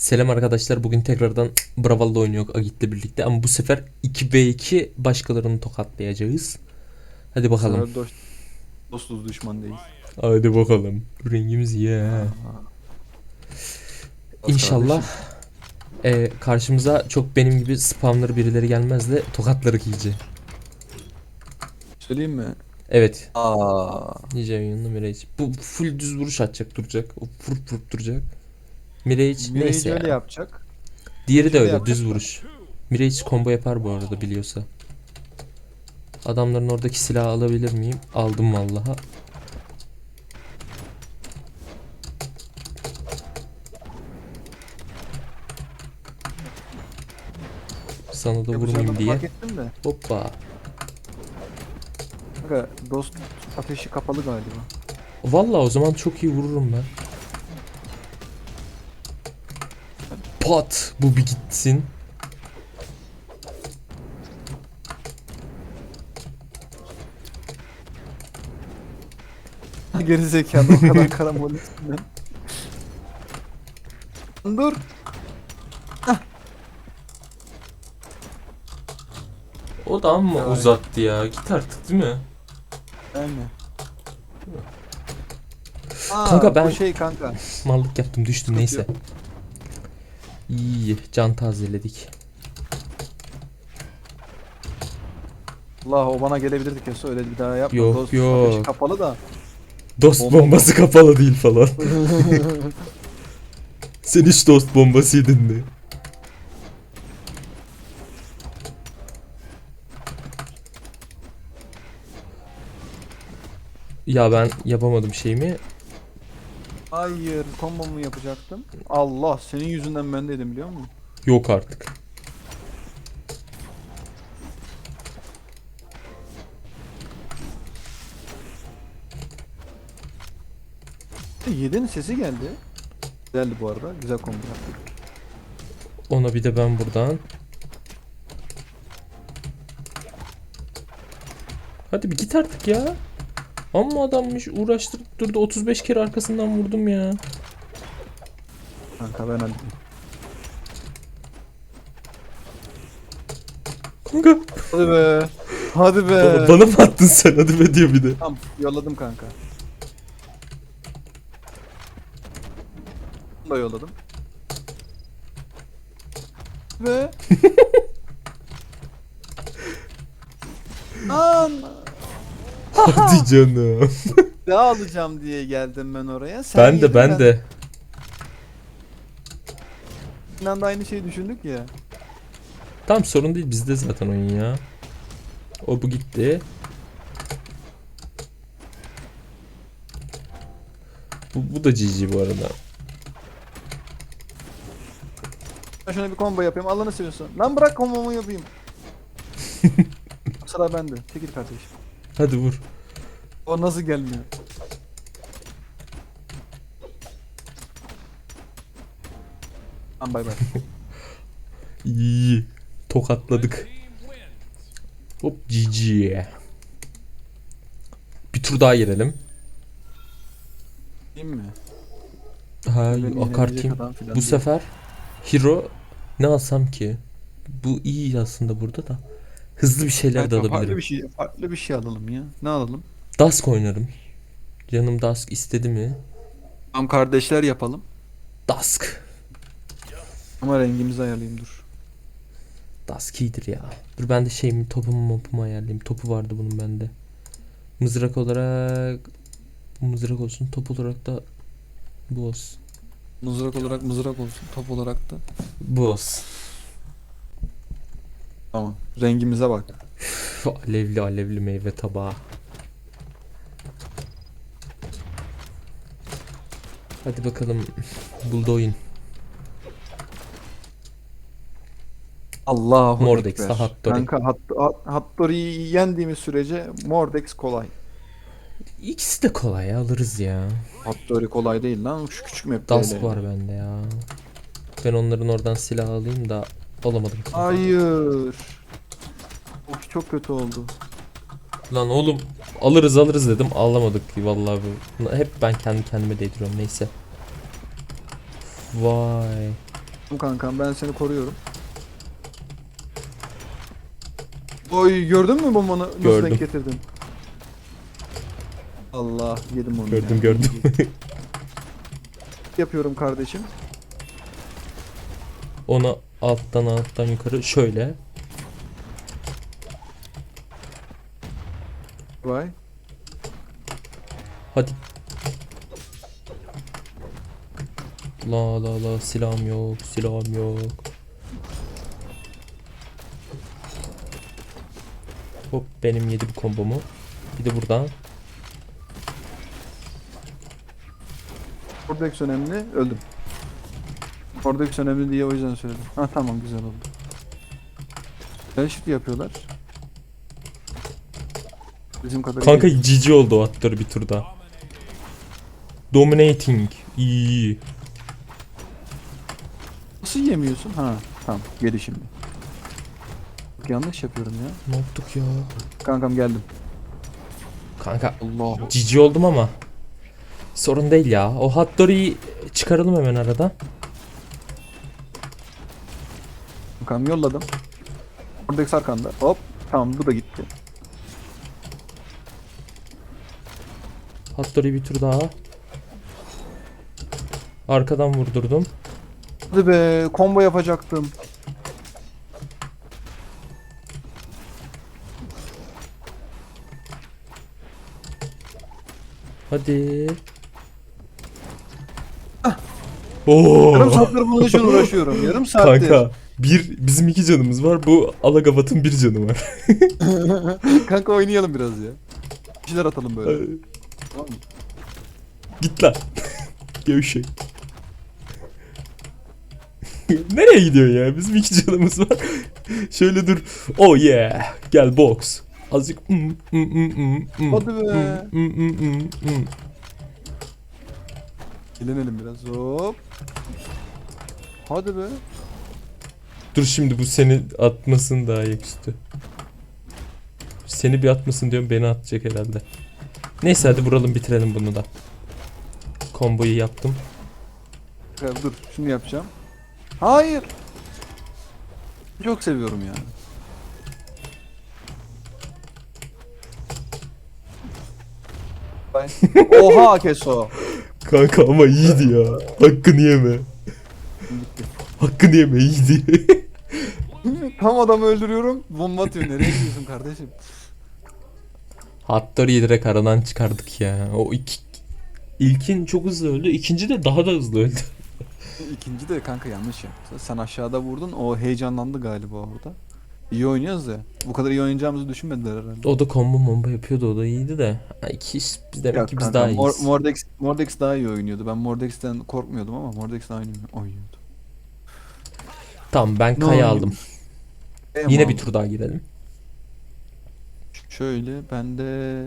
Selam arkadaşlar. Bugün tekrardan Braval'da oynuyor Agit'le birlikte ama bu sefer 2v2 başkalarını tokatlayacağız. Hadi bakalım. Dost, dostuz düşman değil. Hadi bakalım. Rengimiz ya. İnşallah e, karşımıza çok benim gibi spamları birileri gelmez de tokatları iyice. Söyleyeyim mi? Evet. Aa. Nice yanında Mirage. Bu full düz vuruş atacak duracak. O vurup vurup duracak. Mirage Mirage neyse öyle ya. yapacak. Diğeri de Şöyle öyle yapacak düz da. vuruş. Mirage combo yapar bu arada biliyorsa. Adamların oradaki silahı alabilir miyim? Aldım vallaha. Sana da Yapacağını vurmayayım diye. Fark ettim de. Hoppa. Kanka dost ateşi kapalı galiba. Vallahi o zaman çok iyi vururum ben. Pat! Bu bir gitsin. Geri zekalı o kadar karambol üstünden. Dur. O da amma Yani. uzattı ya. Git artık değil mi? Aynen. Aa, Kanka ben- Bu şey kanka. Mallık yaptım düştüm Sıkıntı neyse. İyi can tazeledik. Allah o bana gelebilirdi kesin öyle bir daha yapma. Yok, dost yok. ateşi kapalı da. Dost Bomba- bombası kapalı değil falan. Sen hiç dost bombasıydın mi? Ya ben yapamadım şeyimi. Hayır kombomu yapacaktım. Allah senin yüzünden ben dedim biliyor musun? Yok artık. Yedenin sesi geldi. Geldi bu arada. Güzel kombo yaptık. Ona bir de ben buradan. Hadi bir git artık ya. Amma adammış uğraştırıp durdu 35 kere arkasından vurdum ya. Kanka ben halledeyim. Kanka Hadi be. Hadi be. bana, bana mı attın sen hadi be diyor bir de. Tamam yolladım kanka. Bunu da yolladım. Ve Lan Hadi canım. ne alacağım diye geldim ben oraya. Sen ben de yedin, ben de. Sinan da aynı şeyi düşündük ya. Tamam sorun değil bizde zaten oyun ya. O bu gitti. Bu, bu da GG bu arada. Ben şuna bir combo yapayım. Allah'ını seviyorsun. Lan bırak kombomu yapayım. Sıra bende. Çekil kardeşim. Hadi vur. O nasıl gelmiyor? Lan bay bay. İyi. Tokatladık. Hop GG. Bir tur daha girelim. Değil mi? Ha Beni akar yenecek kim? adam filan Bu sefer Hero ne alsam ki? Bu iyi aslında burada da. Hızlı bir şeyler de Kanka, farklı alabilirim. bir şey, farklı bir şey alalım ya. Ne alalım? Dusk oynarım. Canım Dusk istedi mi? Tam kardeşler yapalım. Dusk. Ama rengimizi ayarlayayım dur. Dusk iyidir ya. Dur ben de şeyimi topumu mopumu ayarlayayım. Topu vardı bunun bende. Mızrak olarak bu mızrak olsun. Top olarak da bu olsun. Mızrak olarak mızrak olsun. Top olarak da. Bu olsun. Tamam. Rengimize bak. Alevli alevli meyve tabağı. Hadi bakalım. Bulldoğin. Allahu Mordex, Ekber. Hattori. Kanka Hat Hat Hattori'yi yendiğimiz sürece Mordex kolay. İkisi de kolay ya, alırız ya. Hattori kolay değil lan. Şu küçük map Dusk var bende ya. Ben onların oradan silah alayım da olamadım. Hayır. O çok kötü oldu. Lan oğlum alırız alırız dedim alamadık ki vallahi bu. Hep ben kendi kendime değdiriyorum neyse. Vay. Tamam kankam ben seni koruyorum. Oy gördün mü bombanı nasıl Gördüm. denk getirdim? Allah yedim onu. Gördüm ya. gördüm. Yapıyorum kardeşim. Onu alttan alttan yukarı şöyle. Vay. Hadi. La la la silahım yok silahım yok. Hop benim yedi bu kombomu. Bir de buradan. Cordex önemli. Öldüm. Cordex önemli diye o yüzden söyledim. Ha tamam güzel oldu. Ben shift yapıyorlar. Bizim kadar Kanka iyi. cici oldu o attır bir turda. Dominating. İyi. Nasıl yemiyorsun? Ha tamam geri şimdi. Bak, Yanlış yapıyorum ya. Ne yaptık ya? Kankam geldim. Kanka Allah. cici oldum ama. Sorun değil ya. O Hattori'yi çıkaralım hemen arada. Kankam yolladım. Cordex arkanda. Hop. Tamam bu da gitti. Hattori bir tur daha. Arkadan vurdurdum. Hadi be combo yapacaktım. Hadi. Oo. Yarım saattir bunun için uğraşıyorum. Yarım saattir. Kanka bir bizim iki canımız var. Bu Alagavat'ın bir canı var. Kanka oynayalım biraz ya. Bir şeyler atalım böyle. Tamam mı? Git lan. Gevşek. Nereye gidiyorsun ya? Bizim iki canımız var. Şöyle dur. Oh yeah. Gel box. Azıcık. Mm, mm, mm, Hadi be. Eğlenelim biraz. Hop. Hadi be. Dur şimdi bu seni atmasın daha ayaküstü. Seni bir atmasın diyorum beni atacak herhalde. Neyse hadi vuralım bitirelim bunu da. Komboyu yaptım. Ya dur şunu yapacağım. Hayır. Çok seviyorum yani. Oha Keso. Kanka ama iyiydi ya. Hakkını yeme. Hakkını yeme iyiydi. Tam adamı öldürüyorum. Bomba atıyor. Nereye gidiyorsun kardeşim? Hattori'yi direkt aradan çıkardık ya. O iki... İlkin çok hızlı öldü. ikinci de daha da hızlı öldü. İkinci de kanka yanlış yaptı. Sen aşağıda vurdun. O heyecanlandı galiba orada. İyi oynuyoruz ya. Bu kadar iyi oynayacağımızı düşünmediler herhalde. O da combo momba yapıyordu. O da iyiydi de. Ha, iki iş biz demek Yok ki biz kanka, daha Mor- iyiyiz. Mordex, Mordex daha iyi oynuyordu. Ben Mordex'ten korkmuyordum ama Mordex daha iyi oynuyordu. Tamam ben Ne Kaya aldım. Em Yine bir tur daha girelim. Şöyle ben de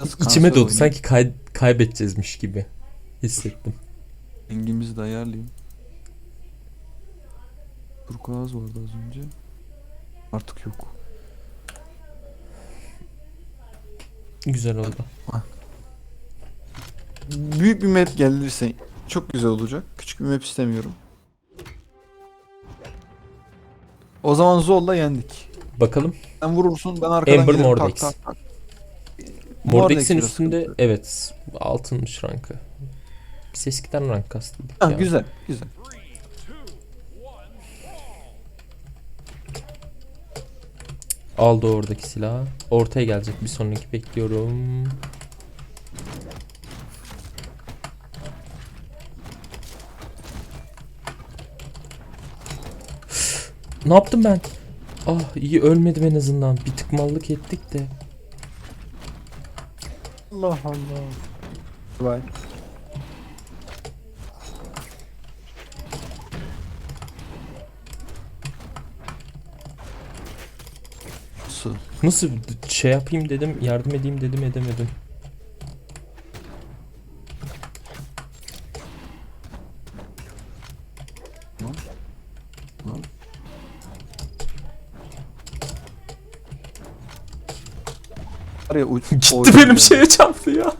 Nasıl İçime kanser doğdu. oynayayım? Sanki kay- kaybedeceğizmiş gibi hissettim. Rengimizi de ayarlayayım. Turkuaz vardı az önce. Artık yok. Güzel oldu. Büyük bir map gelirse çok güzel olacak. Küçük bir map istemiyorum. O zaman Zol'la yendik. Bakalım. Sen vurursun ben arkadan Ember gelirim Mordex. tak tak tak. Mordex'in üstünde evet altınmış rankı. Biz eskiden rank kastıydık Ha, ya. güzel güzel. Aldı oradaki silahı. Ortaya gelecek bir sonraki bekliyorum. ne yaptım ben? Ah iyi ölmedim en azından. Bir tık mallık ettik de. Allah Allah. Vay. Nasıl? Nasıl şey yapayım dedim, yardım edeyim dedim edemedim. Var ya. Gitti benim şeye çarptı ya.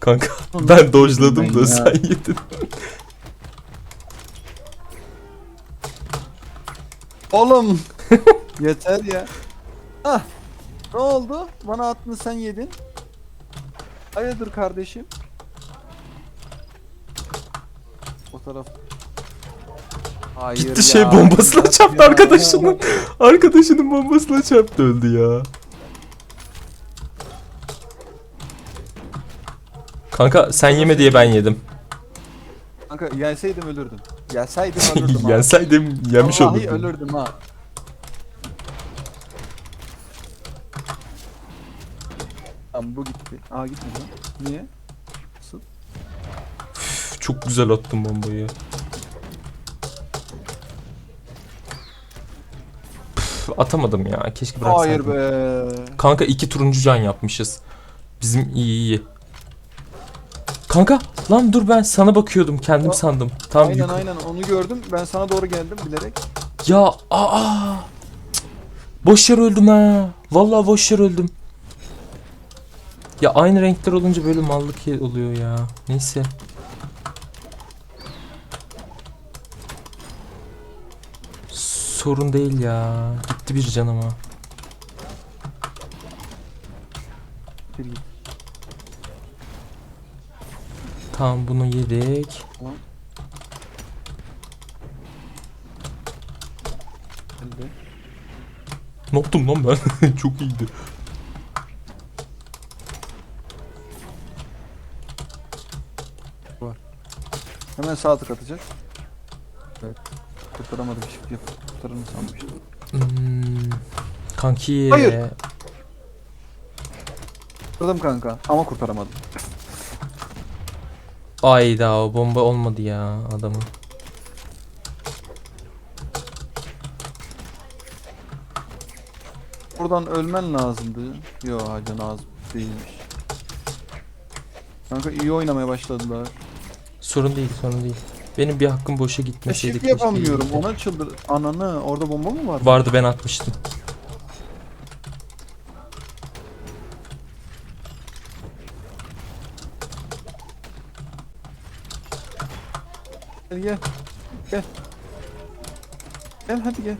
Kanka ben dojladım da sen yedin. Oğlum yeter ya. Ah ne oldu? Bana attın sen yedin. Hayırdır kardeşim? O taraf. Hayır Gitti ya, şey bombasına ya. çarptı arkadaşının. Arkadaşının bombasına çarptı öldü ya. Kanka sen yeme diye ben yedim. Kanka yenseydim ölürdüm. Yenseydim ölürdüm ha. Yenseydim yemiş Vallahi olurdum. ölürdüm ha. Tamam bu gitti. Aa gitmedi lan. Niye? Nasıl? Üf, Çok güzel attım bombayı. Püf, atamadım ya. Keşke bıraksaydım. Hayır be. Kanka iki turuncu can yapmışız. Bizim iyi iyi. Kanka lan dur ben sana bakıyordum kendim Aa, sandım. Tam aynen yukarı- aynen onu gördüm. Ben sana doğru geldim bilerek. Ya aa. Cık. Boş yer öldüm ha. Vallahi boş yer öldüm. Ya aynı renkler olunca böyle mallık oluyor ya. Neyse. Sorun değil ya. Gitti bir can ama. Bir git. Tamam bunu yedik. Ne yaptım lan ben? Çok iyiydi. Hemen sağ tık atacak. Evet. Kurtaramadım yap. Kurtarırım sanmıştım. Hmm, kanki. Hayır. Kurtardım kanka ama kurtaramadım. Ayda o bomba olmadı ya adamın. Buradan ölmen lazımdı. Yo hacı lazım değilmiş. Kanka iyi oynamaya başladılar. Sorun değil sorun değil. Benim bir hakkım boşa gitmeseydi. shift keşke yapamıyorum. iyiydi. Ona çıldır. Ananı orada bomba mı var? Vardı ben atmıştım. Gel gel. Gel. Gel hadi gel.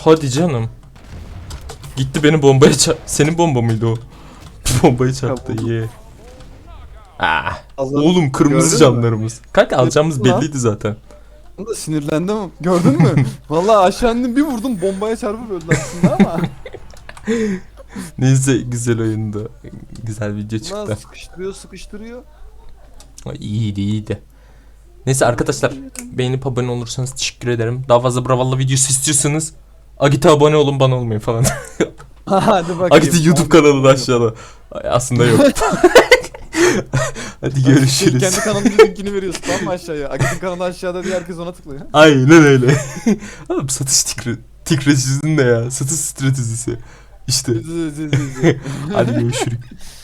Hadi canım. Gitti beni bombaya çarp... Senin bomba mıydı o? bombaya çarptı ye. Ah. Hazır. Oğlum kırmızı Gördün mü? canlarımız. Kanka alacağımız belliydi zaten. Ben de sinirlendim. Gördün mü? Vallahi aşağı indim bir vurdum bombaya çarpıp öldü aslında ama. Neyse güzel oyundu. Güzel video çıktı. sıkıştırıyor sıkıştırıyor. Ay, İyiydi iyiydi. Neyse arkadaşlar beğenip abone olursanız teşekkür ederim. Daha fazla Bravalla videosu istiyorsanız Agit'e abone olun bana olmayın falan. Hadi bakayım. Agit'in YouTube kanalı da aşağıda. Ay, Aslında yok. Hadi görüşürüz. Kendi kanalının linkini veriyorsun tamam mı aşağıya? Agit'in kanalı aşağıda diye herkes ona tıklıyor. Aynen öyle. Oğlum satış tikre, tikrecinin de ya. Satış stratejisi. İşte. Hadi görüşürüz.